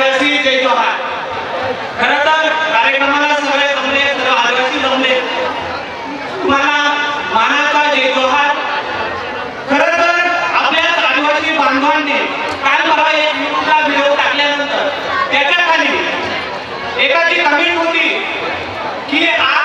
आदिवासी जय जोहार. खर तर कार्यक्रमाला सगळे जमले सर्व आदिवासी जमले. तुम्हाला मानाचा जय जोहार. खर तर आपल्याच आदिवासी बांधवांनी काल मला एक युट्यूबला व्हिडिओ टाकल्यानंतर त्याच्याखाली एकाची कमेंट होती की आज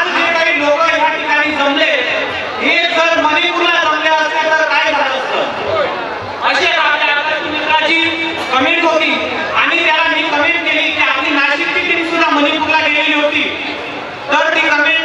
30 também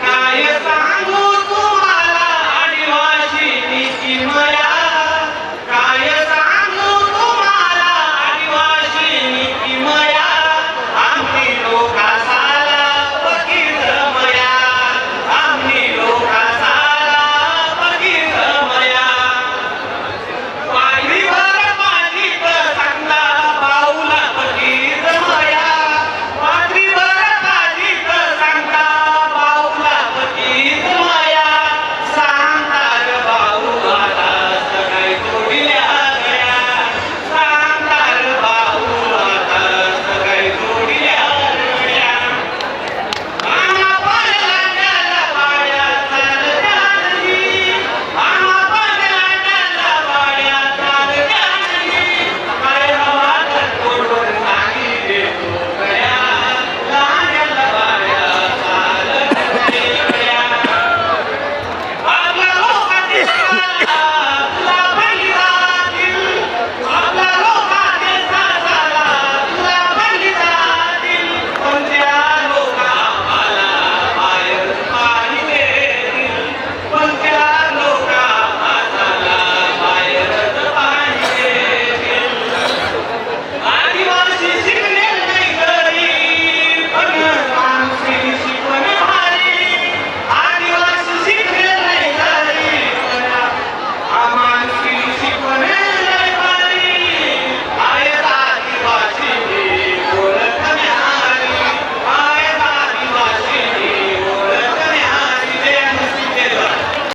Ahí está.